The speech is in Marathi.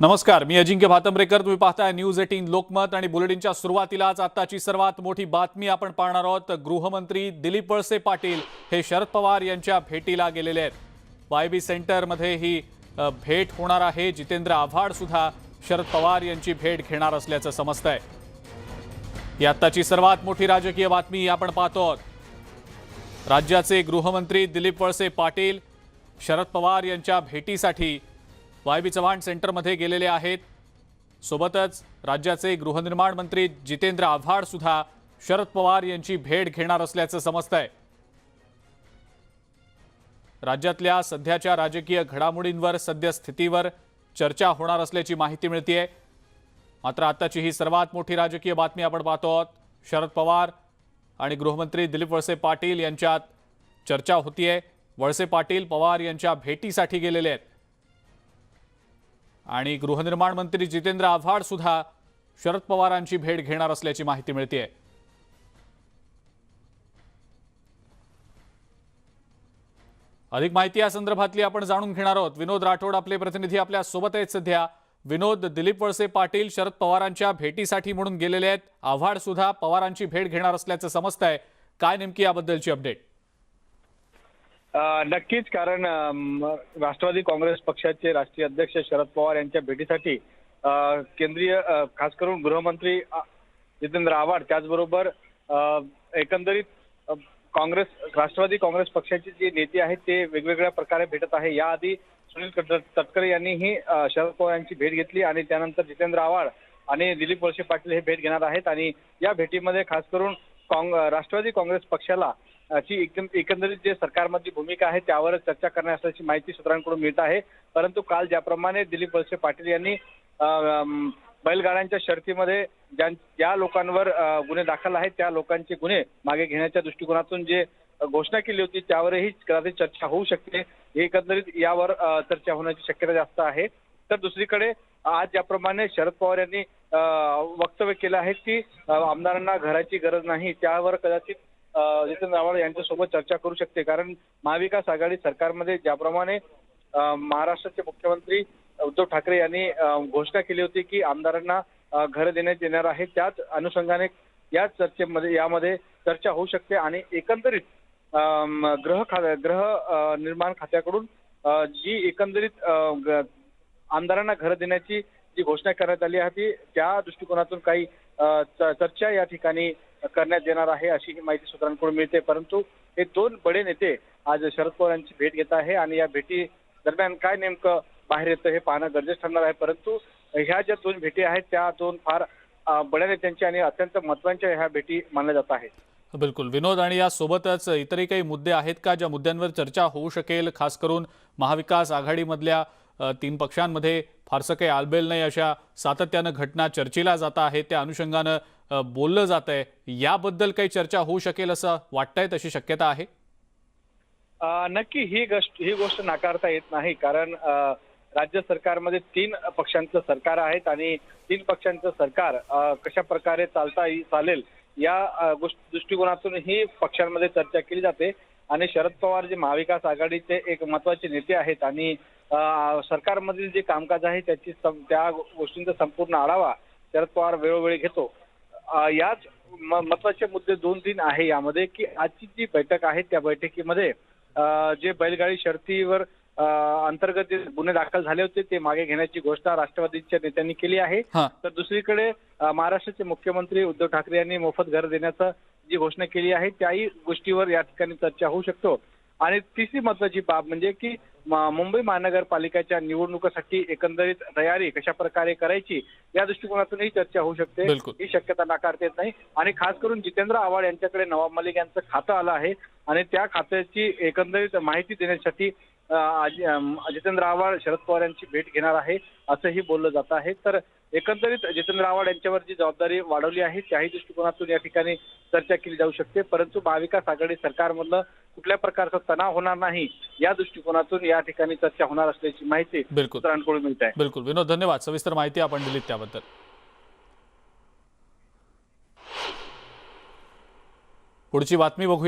नमस्कार मी अजिंक्य भातंब्रेकर. तुम्ही पाहताय न्यूज एटीन लोकमत आणि बुलेटिनच्या सुरुवातीलाच आताची सर्वात मोठी बातमी आपण पाहणार आहोत. गृहमंत्री दिलीप वळसे पाटील हे शरद पवार यांच्या भेटीला गेलेले आहेत. वाय बी सेंटरमध्ये ही भेट होणार आहे. जितेंद्र आव्हाड सुद्धा शरद पवार यांची भेट घेणार असल्याचं समजतंय. ही आत्ताची सर्वात मोठी राजकीय बातमी आपण पाहतो आहोत. राज्याचे गृहमंत्री दिलीप वळसे पाटील शरद पवार यांच्या भेटीसाठी वाय बी चव्हाण सेंटरमध्ये गेलेले आहेत. सोबतच राज्याचे गृहनिर्माण मंत्री जितेंद्र आव्हाड सुद्धा शरद पवार यांची भेट घेणार असल्याचं समजतंय. राज्यातल्या सध्याच्या राजकीय घडामोडींवर सद्यस्थितीवर चर्चा होणार असल्याची माहिती मिळतीये. मात्र आताची ही सर्वात मोठी राजकीय बातमी आपण पाहतो आहोत. शरद पवार आणि गृहमंत्री दिलीप वळसे पाटील यांच्यात चर्चा होतीये. वळसे पाटील पवार यांच्या भेटीसाठी गेलेले आहेत. आणि गृहनिर्माण मंत्री जितेंद्र आव्हाड सुद्धा शरद पवारांची भेट घेणार असल्याची माहिती मिळते अधिक माहिती या संदर्भातली आपण जाणून घेणार आहोत. विनोद राठोड आपले प्रतिनिधी आपल्यासोबत आहेत सध्या. विनोद दिलीप वळसे पाटील शरद पवारांच्या भेटीसाठी म्हणून गेलेले आहेत. आव्हाड सुद्धा पवारांची भेट घेणार असल्याचं समजतंय. काय नेमकी याबद्दलची अपडेट? नक्कीच कारण राष्ट्रवादी काँग्रेस पक्षाचे राष्ट्रीय अध्यक्ष शरद पवार यांच्या भेटीसाठी केंद्रीय खास करून गृहमंत्री जितेंद्र आव्हाड त्याचबरोबर एकंदरीत काँग्रेस राष्ट्रवादी काँग्रेस पक्षाचे जे नेते आहेत ते वेगवेगळ्या प्रकारे भेटत आहे. याआधी सुनील कट- तटकरे यांनीही शरद पवार यांची भेट घेतली आणि त्यानंतर जितेंद्र आव्हाड आणि दिलीप वळसे पाटील हे भेट घेणार आहेत. आणि या भेटीमध्ये खास करून राष्ट्रवादी काँग्रेस पक्षाला ची एकदम एकंदरीत जे सरकारमधली भूमिका आहे त्यावर चर्चा करणार असल्याची माहिती सूत्रांकडून मिळत आहे. परंतु काल ज्याप्रमाणे दिलीप वळसे पाटील यांनी बैलगाड्यांच्या शर्तीमध्ये ज्या ज्या लोकांवर गुन्हे दाखल आहेत त्या लोकांचे गुन्हे मागे घेण्याच्या दृष्टिकोनातून जे घोषणा केली होती त्यावरही कदाचित चर्चा होऊ शकते. एकंदरीत यावर चर्चा होण्याची शक्यता जास्त आहे. तर दुसरीकडे आज ज्याप्रमाणे शरद पवार यांनी वक्तव्य केलं आहे की आमदारांना घराची गरज नाही त्यावर कदाचित जितेंद्र आव्हाड यांच्यासोबत चर्चा करू शकते. कारण महाविकास आघाडी सरकारमध्ये ज्याप्रमाणे महाराष्ट्राचे मुख्यमंत्री उद्धव ठाकरे यांनी घोषणा केली होती की आमदारांना घर घरं देण्यात येणार आहे त्याच अनुषंगाने या चर्चेमध्ये यामध्ये चर्चा होऊ शकते आणि एकंदरीत ग्रह ग्रह खा निर्माण खात्याकडून जी एकंदरीत आमदारांना घरं देण्याची जी घोषणा करण्यात आली आहे ती त्या दृष्टिकोनातून काही च- चर्चा या ठिकाणी करण्यात येणार आहे अशी ही माहिती सूत्रांकडून मिळते. परंतु हे दोन बडे नेते आज शरद पवार यांची भेट घेत आहे आणि या भेटी दरम्यान काय नेमकं बाहेर येतं हे पाहणं गरजेचं ठरणार आहे. परंतु ह्या ज्या दोन भेटी आहेत त्या दोन फार बड्या नेत्यांच्या आणि अत्यंत महत्त्वाच्या ह्या भेटी मानल्या जात आहेत. बिलकुल. विनोद आणि यासोबतच इतरही काही मुद्दे आहेत का ज्या मुद्द्यांवर चर्चा होऊ शकेल खास करून महाविकास आघाडीमधल्या तीन पक्षांमध्ये फारसं काही आलबेल नाही अशा सातत्यानं घटना चर्चेला जात आहेत. त्या अनुषंगानं बोललं जात आहे याबद्दल काही चर्चा होऊ शकेल असं वाटतंय तशी शक्यता आहे? नक्की ही गोष्ट ही गोष्ट नाकारता येत नाही. कारण राज्य सरकारमध्ये तीन पक्षांचं सरकार आहेत आणि तीन पक्षांचं सरकार कशा प्रकारे चालता चालेल या गोष्टी गोष्ट दृष्टिकोनातून ही पक्षांमध्ये चर्चा केली जाते. आणि शरद पवार जे महाविकास आघाडीचे एक महत्त्वाचे नेते आहेत आणि सरकारमधील जे कामकाज आहे त्याची त्या गोष्टींचा संपूर्ण आढावा शरद पवार वेळोवेळी घेतो. याच महत्त्वाचे मुद्दे दोन तीन आहे यामध्ये की आजची जी बैठक आहे त्या बैठकीमध्ये जे बैलगाडी शर्तीवर अंतर्गत जे गुन्हे दाखल झाले होते ते मागे घेण्याची घोषणा राष्ट्रवादीच्या नेत्यांनी केली आहे. तर दुसरीकडे महाराष्ट्राचे मुख्यमंत्री उद्धव ठाकरे यांनी मोफत घर देण्याचं जी घोषणा केली आहे त्याही गोष्टीवर या ठिकाणी चर्चा होऊ शकतो. आणि तिसरी महत्वाची बाब म्हणजे की मुंबई महानगरपालिकेच्या निवडणुकीसाठी एकंदरीत तयारी कशा प्रकारे करायची या दृष्टिकोनातूनही चर्चा होऊ शकते. ही शक्यता नाकारता येत नाही. आणि खास करून जितेंद्र आव्हाड यांच्याकडे नवाब मलिक यांचं खातं आलं आहे. आणि त्या खात्याची एकंदरीत माहिती देण्यासाठी जितेंद्र आव्हाड शरद पवार यांची भेट घेणार आहे असंही बोललं जात आहे. तर एकंदरीत जितेंद्र आव्हाड यांच्यावर जी जबाबदारी वाढवली आहे. त्याही दृष्टिकोनातून या ठिकाणी चर्चा केली जाऊ शकते. परंतु महाविकास आघाडी सरकारमधलं कुठल्या प्रकारचा तणाव होणार नाही या दृष्टिकोनातून या ठिकाणी चर्चा होणार असल्याची माहिती बिलकुल. सूत्रांकडून मिळत आहे. बिलकुल. विनोद धन्यवाद. सविस्तर माहिती आपण दिलीत त्याबद्दल. पुढची बातमी बघूया.